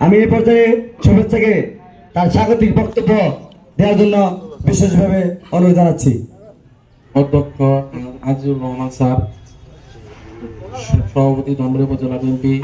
আমি এই পর্যায়ে শুভেচ্ছাকে তার স্বাগতিক বক্তব্য দেওয়ার জন্য বিশেষভাবে অনুরোধ জানাচ্ছি। অধ্যক্ষ আজিজুর রহমান স্যার, সভাপতি ধনবাড়ি উপজেলা বিএনপি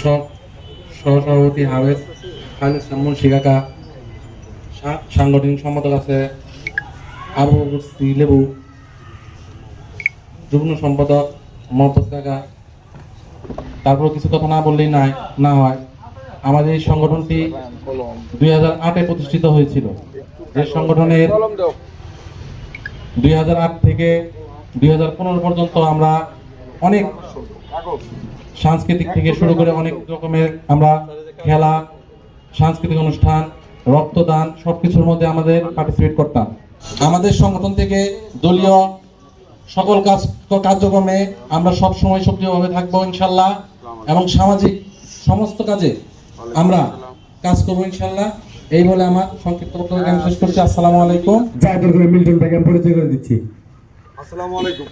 সহসভাপতি হাবেজ খান ইসলাম মুন্সি কাকা সা- সাংগঠনিক সম্পাদক আছে আবু লেবু, যুগ্ম সম্পাদক কাকা তারপর কিছু কথা না বললেই নাই না হয়। আমাদের এই সংগঠনটি দুই হাজার প্রতিষ্ঠিত হয়েছিল। যে সংগঠনের দুই হাজার আট থেকে দুই হাজার পনেরো পর্যন্ত আমরা অনেক সাংস্কৃতিক থেকে শুরু করে অনেক রকমের আমরা খেলা, সাংস্কৃতিক অনুষ্ঠান, রক্তদান সব কিছুর মধ্যে আমাদের পার্টিসিপেট করতাম। আমাদের সংগঠন থেকে দলীয় সকল কাজ কার্যক্রমে আমরা সব সময় সক্রিয়ভাবে থাকব ইনশাল্লাহ। এবং সামাজিক সমস্ত কাজে আমরা কাজ করব ইনশাল্লাহ এই বলে আমার সংক্ষিপ্ত বক্তব্য শেষ করছি। আসসালামু আলাইকুম। জায়গা করে মিল্টন আমি পরিচয় করে দিচ্ছি। আসসালামু আলাইকুম।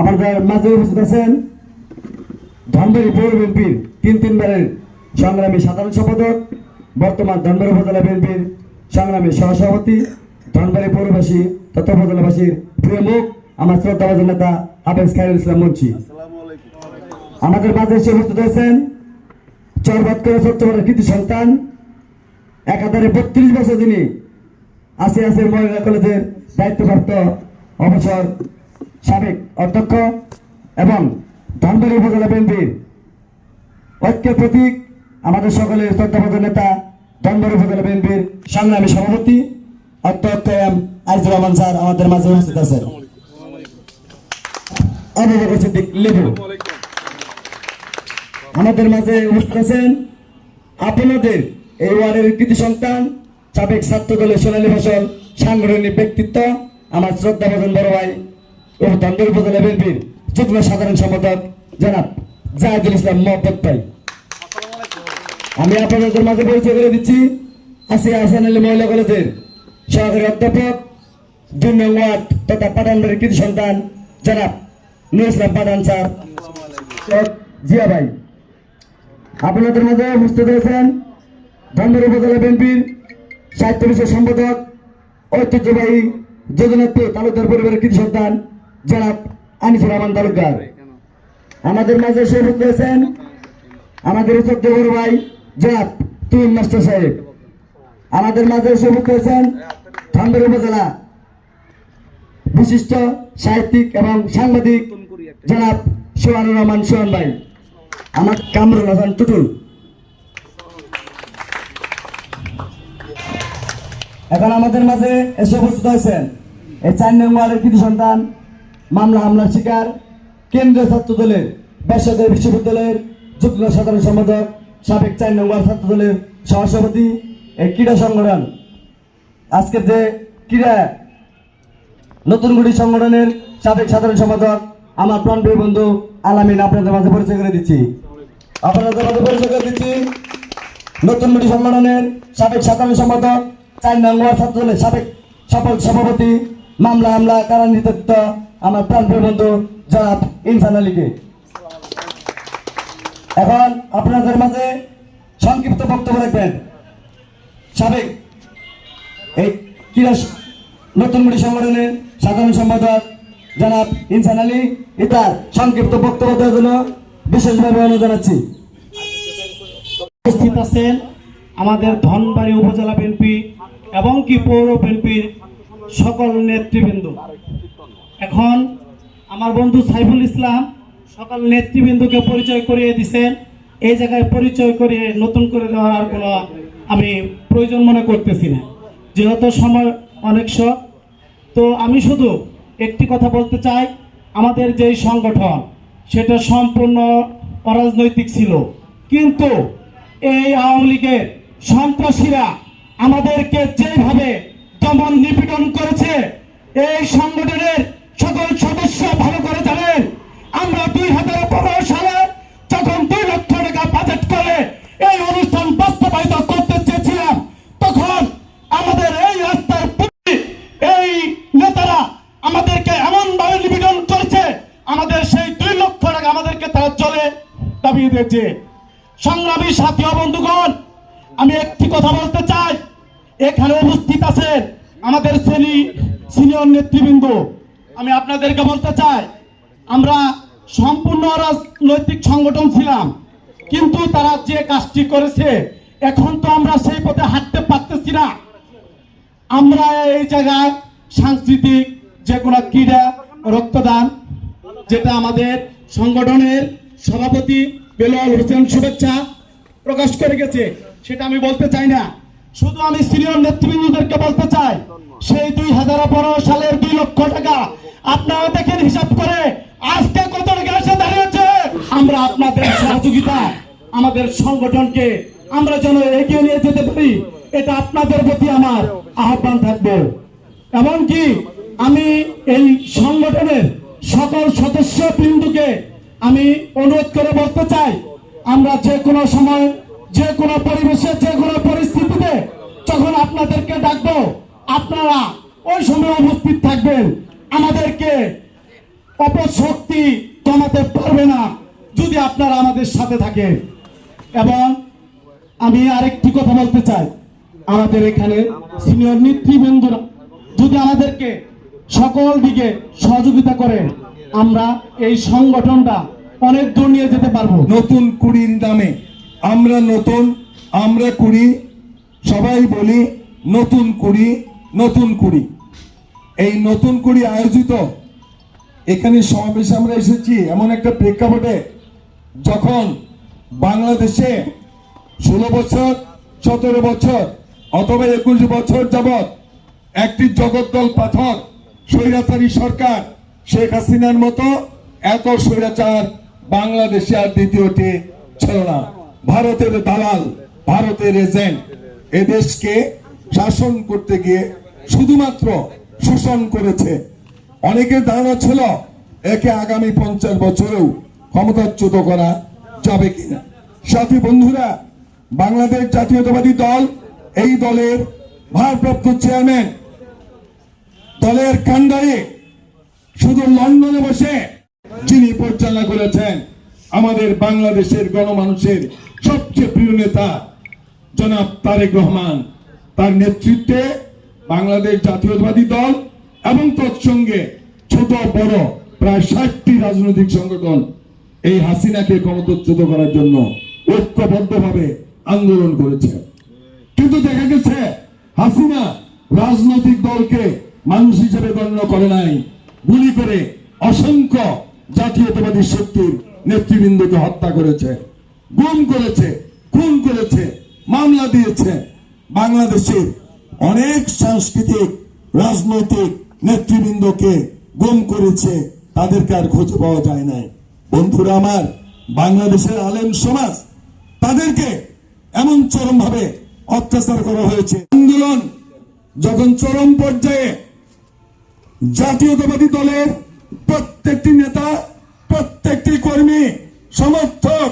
আমাদের মাঝে উপস্থিত আছেন। ধনবাড়ি পৌর বিএনপির তিন তিনবারের সংগ্রামী সাধারণ সম্পাদক বর্তমান ধনবাড়ি উপজেলা বিএনপির সংগ্রামী সহসভাপতি ধনবাড়ি পৌরবাসী তথা উপজেলাবাসীর প্রিয় মুখ আমার শ্রদ্ধাভাজন নেতা হাফেজ খায়রুল ইসলাম মুন্সি। আমাদের মাঝে এসে উপস্থিত হয়েছেন চরবাদ করে চট্টগ্রামের কৃতি সন্তান, একাধারে বত্রিশ বছর যিনি আসি আসি মহিলা কলেজের দায়িত্বপ্রাপ্ত অবসর সাবেক অধ্যক্ষ এবং ধনবাড়ি উপজেলা বিএনপির ঐক্যের প্রতীক আমাদের সকলের শ্রদ্ধাভাজন নেতা ধনবাড়ি উপজেলা বিএনপির সংগ্রামী সভাপতি, অধ্যক্ষ এম আরিজুর রহমান স্যার আমাদের মাঝে উপস্থিত আছেন। বকর সিদ্দিক লেবু আমাদের মাঝে উপস্থিত আপনাদের এই ওয়ার্ডের কৃতি সন্তান, সাবেক ছাত্র দলের সোনালী ফসল সাংগঠনিক ব্যক্তিত্ব, আমার শ্রদ্ধা ভজন বড় ভাই ও ধন্দর উপজেলা বিএনপির যুগ্ম সাধারণ সম্পাদক জনাব জাহিদুল ইসলাম মোহাম্মদ ভাই। আমি আপনাদের মাঝে পরিচয় করে দিচ্ছি, আসিয়া হাসান আলী মহিলা কলেজের সহকারী অধ্যাপক, দুই নং ওয়ার্ড তথা পাঠানবাড়ির কৃতি সন্তান জনাব নুর ইসলাম পাঠান স্যার। জিয়া ভাই। আপনাদের মাঝে উপস্থিত হয়েছেন ধনবাড়ি উপজেলা বিএনপির সাহিত্য বিষয় সম্পাদক, ঐতিহ্যবাহী যোজনাত্ম তালুকদার পরিবারের কৃতি সন্তান জনাব আনিসুর রহমান তালুকদার। আমাদের মাঝে এসে উপস্থিত হয়েছেন আমাদের উচ্চত্য বড় ভাই জনাব তুইন মাস্টার সাহেব। আমাদের মাঝে এসে উপস্থিত হয়েছেন ধনবাড়ি উপজেলা বিশিষ্ট সাহিত্যিক এবং সাংবাদিক জনাব সোহানুর রহমান সোহান ভাই। আমার কামরুল হাসান টুটুল। এখন আমাদের মাঝে এসে উপস্থিত হয়েছেন এই চার নং ওয়ার্ডের কৃতি সন্তান, মামলা হামলার শিকার, কেন্দ্রীয় ছাত্র দলের বেসরকারি বিশ্ববিদ্যালয়ের যুগ্ম সাধারণ সম্পাদক, সাবেক চার নং ওয়ার্ড ছাত্র দলের সহসভাপতি, এই ক্রীড়া সংগঠন। আজকের যে ক্রীড়া নতুন গুড়ি সংগঠনের সাবেক সাধারণ সম্পাদক, আমার প্রাণপ্রিয় বন্ধু আলামিন আপনাদের মাঝে পরিচয় করে দিচ্ছি। আপনাদের মাঝে পরিচয় করে দিচ্ছি নতুন গুড়ি সংগঠনের সাবেক সাধারণ সম্পাদক, চার নং ওয়ার্ড ছাত্র দলের সাবেক সফল সভাপতি মামলা হামলা কারণ নেতৃত্ব আমার প্রাণপ্রিয় বন্ধু জনাব ইনসান আলীকে। এখন আপনাদের মাঝে সংক্ষিপ্ত বক্তব্য রাখবেন। সাবেক এই ক্রীড়া নতুন মুড়ি সংগঠনের সাধারণ সম্পাদক জনাব ইনসান আলী ইতার সংক্ষিপ্ত বক্তব্য দেওয়ার জন্য বিশেষভাবে অনুরোধ জানাচ্ছি। উপস্থিত আছেন আমাদের ধনবাড়ি উপজেলা বিএনপি এবং কি পৌর বিএনপির সকল নেতৃবৃন্দ। এখন আমার বন্ধু সাইফুল ইসলাম সকল নেতৃবৃন্দকে পরিচয় করিয়ে দিছেন। এই জায়গায় পরিচয় করিয়ে নতুন করে দেওয়ার আর কোনো আমি প্রয়োজন মনে করতেছি না। যেহেতু সময় অনেক শখ, তো আমি শুধু একটি কথা বলতে চাই, আমাদের যেই সংগঠন, সেটা সম্পূর্ণ অরাজনৈতিক ছিল। কিন্তু এই আওয়ামী লীগের সন্ত্রাসীরা আমাদেরকে যেভাবে দমন নিপীড়ন করেছে, এই সংগঠনের সকল সদস্য ভালো করে জানেন, আমরা দুই হাজার পনেরো সালে যখন দুই লক্ষ টাকা বাজেট করে এই আমাদের সেই দুই লক্ষ টাকা আমাদেরকে তারা চলে দাবিয়ে দিয়েছে। সংগ্রামী সাথী বন্ধুগণ, আমি একটি কথা বলতে চাই। এখানে উপস্থিত আছেন আমাদের শ্রেণি সিনিয়র নেতৃবৃন্দ। আমি আপনাদেরকে বলতে চাই, আমরা সম্পূর্ণ রাজনৈতিক সংগঠন ছিলাম, কিন্তু তারা যে কাজটি করেছে, এখন তো আমরা সেই পথে হাঁটতে পারতেছি না। আমরা এই জায়গায় সাংস্কৃতিক যে কোনো ক্রীড়া, রক্তদান যেটা আমাদের সংগঠনের সভাপতি বেলাল হোসেন শুভেচ্ছা প্রকাশ করে গেছে, সেটা আমি বলতে চাই না। শুধু আমি সিনিয়র নেতৃবৃন্দদেরকে বলতে চাই, সেই দুই হাজার পনেরো সালের দুই লক্ষ টাকা আপনারা দেখেন হিসাব করে, আজকে কত টাকা এসে দাঁড়িয়েছে? আমরা আপনাদের সহযোগিতা, আমাদের সংগঠনকে আমরা যেন এগিয়ে নিয়ে যেতে পারি, এটা আপনাদের প্রতি আমার আহ্বান থাকবে। এমনকি আমি এই সংগঠনের সকল সদস্য বিন্দুকে আমি অনুরোধ করে বলতে চাই, আমরা যে কোনো সময়, যে কোনো পরিবেশে, যে কোনো পরিস্থিতিতে যখন আপনাদেরকে ডাকবো, আপনারা ওই সময় উপস্থিত থাকবেন। আমাদেরকে অপশক্তি কমাতে পারবে না যদি আপনারা আমাদের সাথে থাকেন। এবং আমি আরেকটি কথা বলতে চাই, আমাদের এখানে সিনিয়র নেতৃবৃন্দরা যদি আমাদেরকে সকল দিকে সহযোগিতা করেন আমরা এই সংগঠনটা অনেক দূর নিয়ে যেতে পারব। নতুন কুড়ির নামে আমরা নতুন, আমরা কুড়ি, সবাই বলি নতুন কুড়ি নতুন কুড়ি। এই নতুন কুড়ি আয়োজিত, এখানে সমাবেশে আমরা এসেছি এমন একটা প্রেক্ষাপটে যখন বাংলাদেশে ষোলো বছর, সতেরো বছর অথবা একুশ বছর যাবৎ একটি জগদ্দল পাথর, স্বৈরাচারী সরকার শেখ হাসিনার মতো এত স্বৈরাচার বাংলাদেশে আর দ্বিতীয়টি ছিল না। ভারতের দালাল, ভারতের এজেন্ট এদেশকে শাসন করতে গিয়ে শুধুমাত্র শোষণ করেছে। অনেকের ধারণা ছিল একে আগামী পঞ্চাশ বছরেও ক্ষমতাচ্যুত করা যাবে কিনা। সাথী বন্ধুরা, বাংলাদেশ জাতীয়তাবাদী দল, এই দলের ভারপ্রাপ্ত চেয়ারম্যান দলের কান্ডারে শুধু লন্ডনে বসে যিনি পরিচালনা করেছেন আমাদের বাংলাদেশের গণমানুষের সবচেয়ে প্রিয় নেতা জনাব তারেক রহমান, তার নেতৃত্বে বাংলাদেশ জাতীয়তাবাদী দল এবং তৎসঙ্গে ছোট, বড়, প্রায় ষাটটি রাজনৈতিক সংগঠন এই হাসিনাকে ক্ষমতাচ্যুত করার জন্য ঐক্যবদ্ধভাবে আন্দোলন করেছে। কিন্তু দেখা গেছে, হাসিনা রাজনৈতিক দলকে মানুষ হিসেবে গণ্য করে নাই। গুলি করে অসংখ্য জাতীয়তাবাদী শক্তির নেতৃবৃন্দকে হত্যা করেছে, গুম করেছে, খুন করেছে, মামলা দিয়েছে বাংলাদেশের অনেক সাংস্কৃতিক, রাজনৈতিক নেতৃবৃন্দকে গুম করেছে, তাদেরকে আর খোঁজ পাওয়া যায় নাই। বন্ধুরা আমার, বাংলাদেশের আলেম সমাজ তাদেরকে এমন চরম ভাবে অত্যাচার করা হয়েছে। আন্দোলন যখন চরম পর্যায়ে জাতীয়তাবাদী দলের প্রত্যেকটি নেতা, প্রত্যেকটি কর্মী, সমর্থক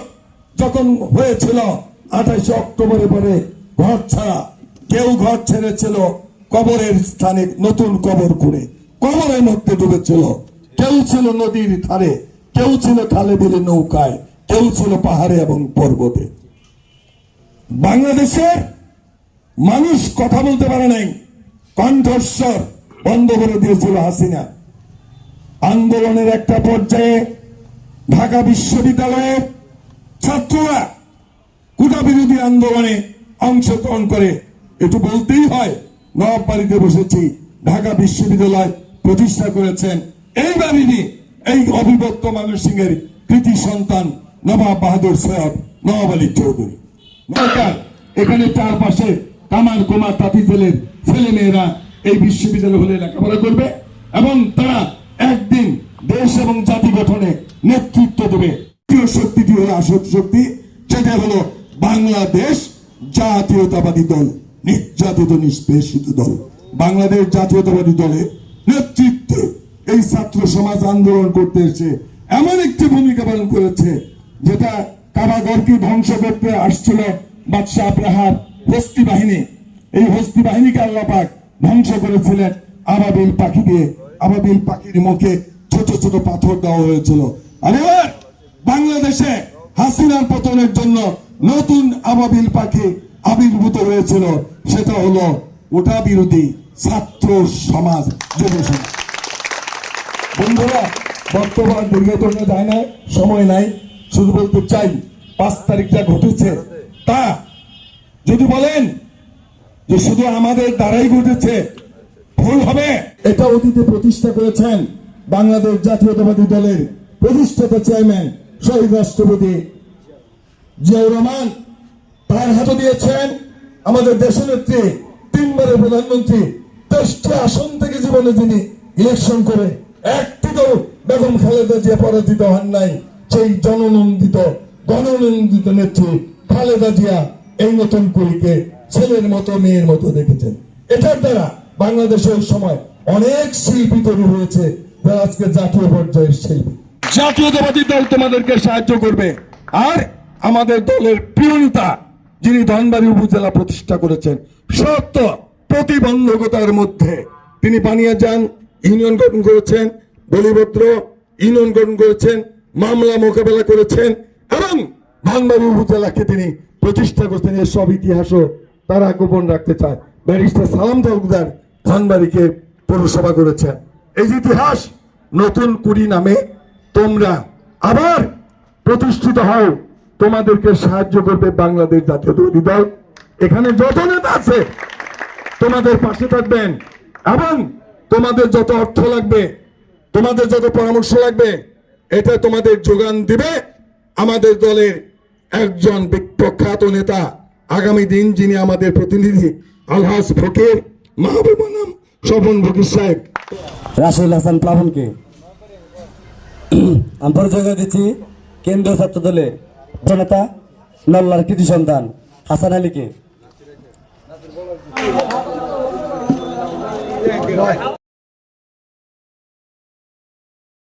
যখন হয়েছিল আঠাশে অক্টোবরে পরে ঘর ছাড়া, কেউ ঘর ছেড়েছিল কবরের স্থানে নতুন কবর করে কবরের মধ্যে ডুবেছিল। কেউ ছিল নদীর ধারে, কেউ ছিল খালে বিলে নৌকায়, কেউ ছিল পাহাড়ে এবং পর্বতে। বাংলাদেশের মানুষ কথা বলতে পারে নাই। কণ্ঠস্বর বন্ধ করে দিয়েছিল হাসিনা। আন্দোলনের একটা পর্যায়ে ঢাকা বিশ্ববিদ্যালয়ের ছাত্ররা কুটা বিরোধী আন্দোলনে অংশগ্রহণ করে। একটু বলতেই হয় নবাব বাড়িতে বসেছি, ঢাকা বিশ্ববিদ্যালয় প্রতিষ্ঠা করেছেন। এই বাড়িরই এই অবিভক্ত মানুষ সিংহের কৃতি সন্তান নবাব বাহাদুর সৈয়দ নবাব আলী চৌধুরী। এখানে চারপাশে কামার কুমার তাঁতি ছেলে মেয়েরা এই বিশ্ববিদ্যালয় হলে লেখাপড়া করবে এবং তারা একদিন দেশ এবং জাতি গঠনে নেতৃত্ব দেবে। তৃতীয় শক্তিটি হলো আসল শক্তি সেটা হলো বাংলাদেশ জাতীয়তাবাদী দল, নির্যাতিত নিষ্পেষিত দল। বাংলাদেশ জাতীয়তাবাদী দলের নেতৃত্বে এই ছাত্র সমাজ আন্দোলন করতে এসে এমন একটি ভূমিকা পালন করেছে, যেটা কারাগরকে ধ্বংস করতে আসছিল বাদশাহ আব্রাহার হস্তি বাহিনী। এই হস্তি বাহিনীকে আল্লাপাক ধ্বংস করেছিলেন আবাবিল পাখি দিয়ে আবাবিল পাখির মুখে ছোট ছোট পাথর দেওয়া হয়েছিল। আর বাংলাদেশে হাসিনার পতনের জন্য নতুন আবাবিল পাখি আবির্ভূত হয়েছিল। সেটা হলো ওটা বিরোধী ছাত্র সমাজ যুব সমাজ বন্ধুরা, বর্তমান দুর্ঘটনা যায় না সময় নাই। শুধু বলতে চাই, পাঁচ তারিখ যা ঘটেছে। তা যদি বলেন যে শুধু আমাদের দ্বারাই ঘটেছে, ভুল হবে। এটা অতীতে প্রতিষ্ঠা করেছেন বাংলাদেশ জাতীয়তাবাদী দলের প্রতিষ্ঠাতা চেয়ারম্যান শহীদ রাষ্ট্রপতি জিয়াউর রহমান। তার হাতে দিয়েছেন আমাদের দেশনেত্রী তিনবারের প্রধানমন্ত্রী দশটি আসন থেকে জীবনে যিনি ইলেকশন করে একটি একটিতেও বেগম খালেদা জিয়া পরাজিত হন নাই, সেই জননন্দিত, গণনন্দিত নেত্রী খালেদা জিয়া এই নতুন কুড়িকে ছেলের মতো, মেয়ের মতো দেখেছেন। এটার দ্বারা বাংলাদেশের সময় অনেক শিল্পী তৈরি হয়েছে আজকে জাতীয় পর্যায়ের শিল্পী। জাতীয়তাবাদী দল তোমাদেরকে সাহায্য করবে। আর আমাদের দলের প্রিয় নেতা, যিনি ধনবাড়ি উপজেলা প্রতিষ্ঠা করেছেন, সত্য প্রতিবন্ধকতার মধ্যে তিনি বানিয়ে যান, ইউনিয়ন গঠন করেছেন, বলিভদ্র ইউনিয়ন গঠন করেছেন, মামলা মোকাবেলা করেছেন, এবং ধনবাড়ি উপজেলাকে তিনি প্রতিষ্ঠা করেছেন এর সব ইতিহাসও তারা গোপন রাখতে চায়। ব্যারিস্টার সালাম তালুকদার ধনবাড়িকে পৌরসভা করেছেন এই ইতিহাস, নতুন কুড়ি নামে তোমরা আবার প্রতিষ্ঠিত হও। তোমাদেরকে সাহায্য করবে বাংলাদেশ জাতীয়তাবাদী দল। এখানে যত নেতা আছে, তোমাদের পাশে থাকবেন এবং তোমাদের যত অর্থ লাগবে, তোমাদের যত পরামর্শ লাগবে এটা তোমাদের যোগান দিবে আমাদের দলের একজন প্রখ্যাত নেতা আগামী দিন যিনি আমাদের প্রতিনিধি, আলহাজ ফকির, মাহবুবা নাম স্বপন ফকির সাহেব। রাশিদ হাসান প্লাবনকে আমি পরিচয় দিচ্ছি কেন্দ্রীয় ছাত্র দলের জনতা নল্লার কৃতি সন্তান হাসান আলীকে।